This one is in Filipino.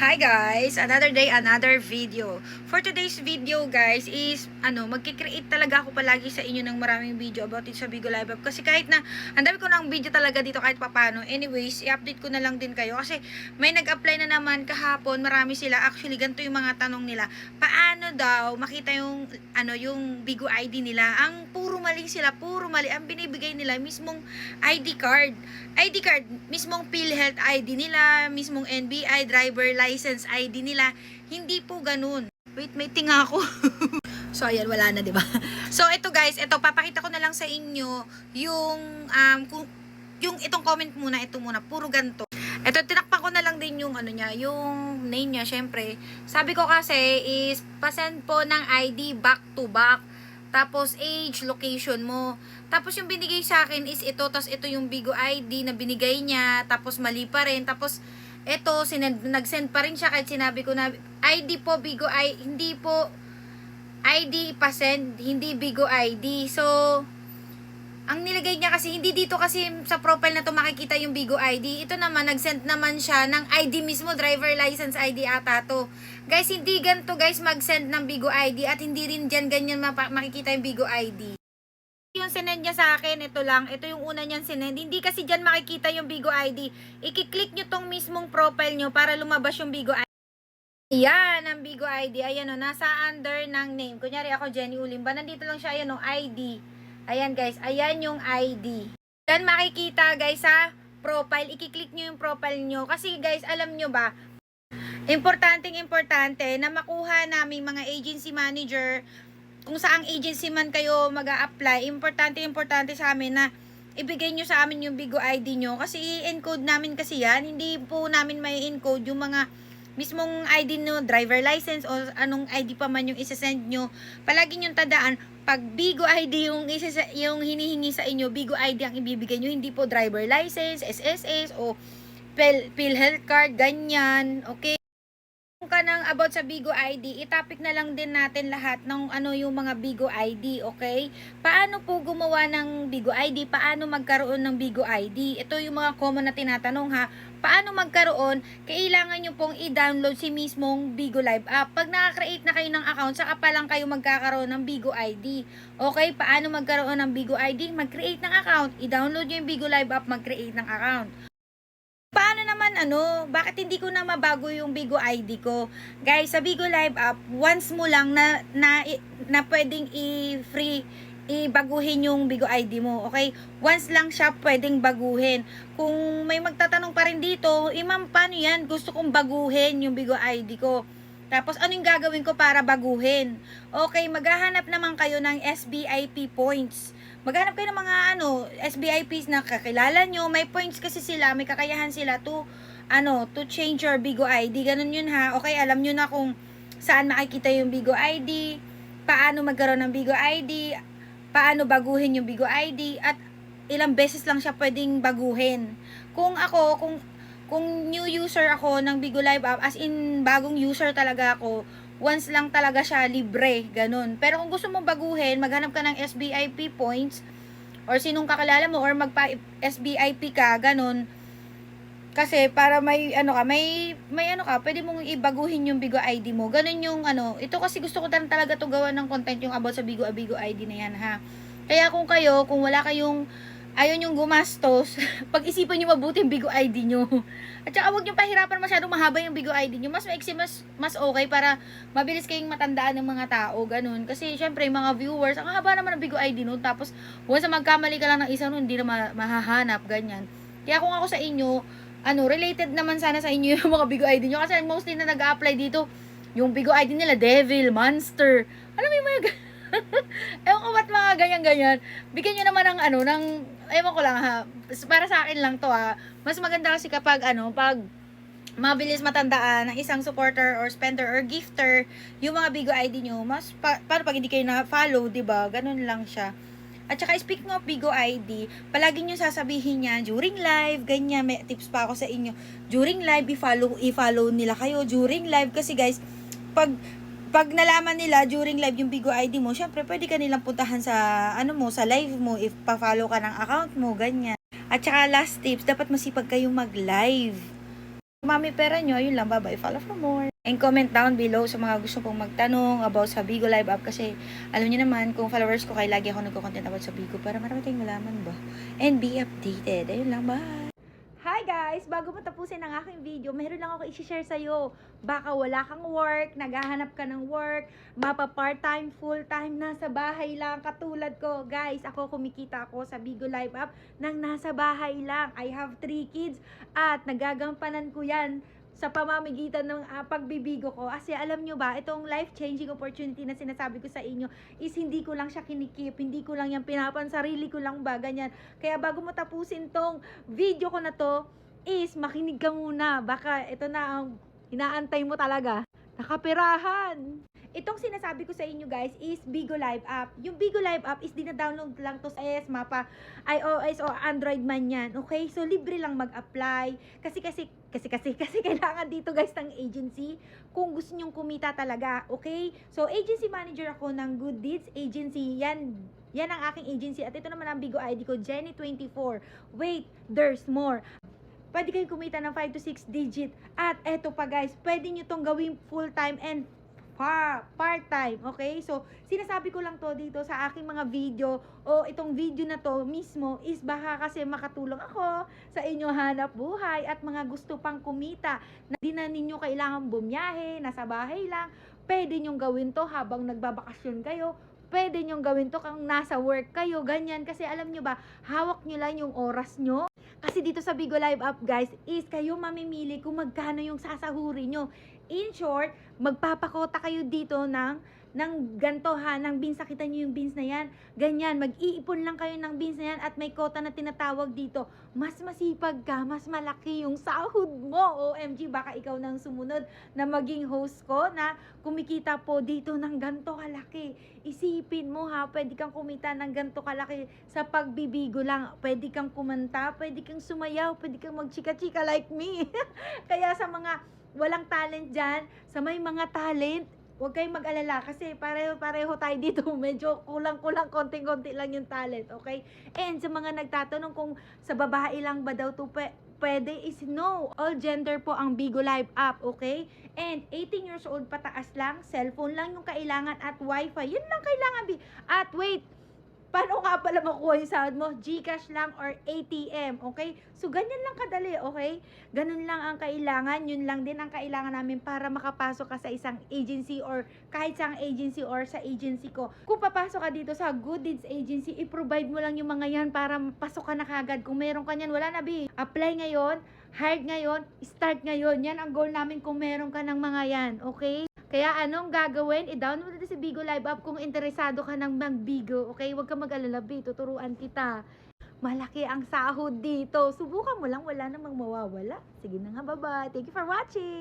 Hi guys! Another day, another video. For today's video guys is, ano, magkikreate talaga ako palagi sa inyo ng maraming video about it sa Bigo Live Up. Kasi kahit na, ang dami ko ng video talaga dito kahit papano. Anyways, i-update ko na lang din kayo. Kasi may nag-apply na naman kahapon, marami sila. Actually, ganito yung mga tanong nila. Paano daw makita yung, ano, yung Bigo ID nila? Ang puro mali sila, puro mali. Ang binibigay nila, mismong ID card. ID card, mismong PhilHealth ID nila, mismong NBI, driver license ID nila. Hindi po ganun. Wait, may tinga ako. so, ayan, wala na, di ba? So, ito guys, ito, papakita ko na lang sa inyo yung, um, yung itong comment muna, ito muna, puro ganito. Ito, tinakpan ko na lang din yung, ano niya, yung name niya, syempre. Sabi ko kasi is, pasend po ng ID back to back. Tapos, age, location mo. Tapos, yung binigay sa akin is ito. Tapos, ito yung Bigo ID na binigay niya. Tapos, mali pa rin. Tapos, ito, sinend, nag-send pa rin siya kahit sinabi ko na, ID po, Bigo ID, hindi po, ID pa-send, hindi Bigo ID. So, ang nilagay niya kasi, hindi dito kasi sa profile na to makikita yung Bigo ID. Ito naman, nag-send naman siya ng ID mismo, driver license ID ata to. Guys, hindi ganito guys mag-send ng Bigo ID at hindi rin dyan ganyan makikita yung Bigo ID. Yung sinend niya sa akin, ito lang. Ito yung una niyang sinend. Hindi kasi dyan makikita yung Bigo ID. Ikiklik nyo tong mismong profile nyo para lumabas yung Bigo ID. Ayan, ang Bigo ID. Ayan o, nasa under ng name. Kunyari ako, Jenny Ulimba. Nandito lang siya, ayan o, ID. Ayan guys, ayan yung ID. Then makikita guys sa profile. Ikiklik nyo yung profile nyo. Kasi guys, alam nyo ba, importanteng importante na makuha namin mga agency manager kung saang agency man kayo mag apply importante importante sa amin na ibigay nyo sa amin yung Bigo ID nyo. Kasi i-encode namin kasi yan. Hindi po namin may encode yung mga mismong ID no driver license o anong ID pa man yung isasend nyo. Palagi nyo tandaan pag Bigo ID yung, isasa, yung hinihingi sa inyo Bigo ID ang ibibigay nyo. Hindi po driver license, SSS o Phil, PhilHealth card, ganyan. Okay about sa Bigo ID, itapik na lang din natin lahat ng ano yung mga Bigo ID, okay? Paano po gumawa ng Bigo ID? Paano magkaroon ng Bigo ID? Ito yung mga common na tinatanong ha. Paano magkaroon? Kailangan nyo pong i-download si mismong Bigo Live app. Pag nakakreate na kayo ng account, saka pa lang kayo magkakaroon ng Bigo ID. Okay? Paano magkaroon ng Bigo ID? Mag-create ng account. I-download nyo yung Bigo Live app, mag-create ng account. Naman ano, bakit hindi ko na mabago yung Bigo ID ko? Guys, sa Bigo Live app, once mo lang na na, na pwedeng i-free ibaguhin yung Bigo ID mo, okay? Once lang siya pwedeng baguhin. Kung may magtatanong pa rin dito, ma'am, paano yan? Gusto kong baguhin yung Bigo ID ko. Tapos, ano yung gagawin ko para baguhin? Okay, maghahanap naman kayo ng SBIP points. Maghanap kayo ng mga ano, SBIPs na kakilala nyo. May points kasi sila, may kakayahan sila to, ano, to change your Bigo ID. Ganun yun ha. Okay, alam nyo na kung saan makikita yung Bigo ID, paano magkaroon ng Bigo ID, paano baguhin yung Bigo ID, at ilang beses lang siya pwedeng baguhin. Kung ako, kung kung new user ako ng Bigo Live app, as in bagong user talaga ako, once lang talaga siya libre, ganun. Pero kung gusto mong baguhin, maghanap ka ng SBIP points, or sinong kakilala mo, or magpa SBIP ka, ganun. Kasi para may ano ka, may may ano ka, pwede mong ibaguhin yung Bigo ID mo. Ganun yung ano, ito kasi gusto ko talaga to gawa ng content yung about sa Bigo Bigo ID na yan ha. Kaya kung kayo, kung wala kayong ayaw yung gumastos, pag-isipan nyo mabuti yung Bigo ID nyo. At saka huwag nyo pahirapan masyadong mahaba yung Bigo ID nyo. Mas maiksi, mas, mas okay para mabilis kayong matandaan ng mga tao. Ganun. Kasi syempre, yung mga viewers, ang haba naman ng Bigo ID nun. Tapos, once magkamali ka lang ng isa nun, hindi na ma- mahahanap. Ganyan. Kaya kung ako sa inyo, ano, related naman sana sa inyo yung mga Bigo ID nyo. Kasi mostly na nag-apply dito, yung Bigo ID nila, Devil, Monster. Alam mo yung mga ewan ko ba't mga ganyan-ganyan. Bigyan nyo naman ng ano, ng, ewan ko lang ha, para sa akin lang to ha. Mas maganda kasi kapag ano, pag mabilis matandaan ng isang supporter or spender or gifter, yung mga Bigo ID nyo, mas, pa, paano pag hindi kayo na-follow, ba diba? Ganun lang siya. At saka, speaking of Bigo ID, palagi nyo sasabihin niya, during live, ganyan, may tips pa ako sa inyo. During live, i-follow, i-follow nila kayo. During live, kasi guys, pag pag nalaman nila during live yung Bigo ID mo, syempre pwede ka nilang puntahan sa ano mo, sa live mo if pa-follow ka ng account mo, ganyan. At saka last tips, dapat masipag kayong mag-live. Mami pera nyo, yun lang. Bye-bye. Follow for more. And comment down below sa mga gusto pong magtanong about sa Bigo Live App kasi alam niyo naman kung followers ko kay lagi ako nagko-content about sa Bigo para marami tayong malaman ba. And be updated. Ayun lang. Bye! Hi guys! Bago mo tapusin ang aking video, meron lang ako i-share sa'yo. Baka wala kang work, naghahanap ka ng work, mapa part-time, full-time, nasa bahay lang, katulad ko. Guys, ako kumikita ako sa Bigo Live App nang nasa bahay lang. I have three kids at nagagampanan ko yan sa pamamagitan ng ah, pagbibigo ko. Kasi alam nyo ba, itong life-changing opportunity na sinasabi ko sa inyo is hindi ko lang siya kinikip, hindi ko lang yan pinapan, sarili ko lang ba, ganyan. Kaya bago mo tapusin tong video ko na to, is makinig ka muna. Baka ito na ang inaantay mo talaga. Nakapirahan! Itong sinasabi ko sa inyo guys is Bigo Live app. Yung Bigo Live app is dina-download lang to sa iOS, mapa, iOS o Android man yan. Okay? So libre lang mag-apply. Kasi kasi kasi kasi kasi kailangan dito guys ng agency kung gusto nyong kumita talaga. Okay? So agency manager ako ng Good Deeds Agency. Yan yan ang aking agency. At ito naman ang Bigo ID ko, Jenny24. Wait, there's more pwede kayo kumita ng 5 to 6 digit. At eto pa guys, pwede nyo tong gawing full-time and pa part-time, okay? So, sinasabi ko lang to dito sa aking mga video o itong video na to mismo is baka kasi makatulong ako sa inyo hanap buhay at mga gusto pang kumita na di na ninyo kailangan bumiyahe, nasa bahay lang. Pwede nyong gawin to habang nagbabakasyon kayo. Pwede nyong gawin to kung nasa work kayo, ganyan. Kasi alam nyo ba, hawak nyo lang yung oras nyo kasi dito sa Bigo Live App guys, is kayo mamimili kung magkano yung sasahurin nyo. In short, magpapakota kayo dito ng ng ganto ha, ng beans, nakita nyo yung beans na yan, ganyan, mag-iipon lang kayo ng beans na yan at may kota na tinatawag dito, mas masipag ka, mas malaki yung sahod mo, OMG, baka ikaw nang sumunod na maging host ko na kumikita po dito ng ganto kalaki, isipin mo ha, pwede kang kumita ng ganto kalaki sa pagbibigo lang, pwede kang kumanta, pwede kang sumayaw, pwede kang magchika-chika like me, kaya sa mga walang talent dyan, sa may mga talent, huwag kayong mag-alala kasi pareho-pareho tayo dito. Medyo kulang-kulang, konting-konti lang yung talent, okay? And sa mga nagtatanong kung sa babae lang ba daw to pwede is no. All gender po ang Bigo Live app, okay? And 18 years old pataas lang, cellphone lang yung kailangan at wifi. Yun lang kailangan. At wait, paano nga pala makuha yung sahod mo? Gcash lang or ATM, okay? So, ganyan lang kadali, okay? Ganun lang ang kailangan, yun lang din ang kailangan namin para makapasok ka sa isang agency or kahit sa agency or sa agency ko. Kung papasok ka dito sa Good Deeds Agency, i-provide mo lang yung mga yan para pasok ka na kagad. Kung meron ka yan, wala na, bi. Apply ngayon, hired ngayon, start ngayon. Yan ang goal namin kung meron ka ng mga yan, okay? Kaya anong gagawin? I-download natin si Bigo Live App kung interesado ka ng mag-Bigo. Okay? Huwag ka mag-alala, B. Tuturuan kita. Malaki ang sahod dito. Subukan mo lang. Wala namang mawawala. Sige na nga, bye-bye. Thank you for watching.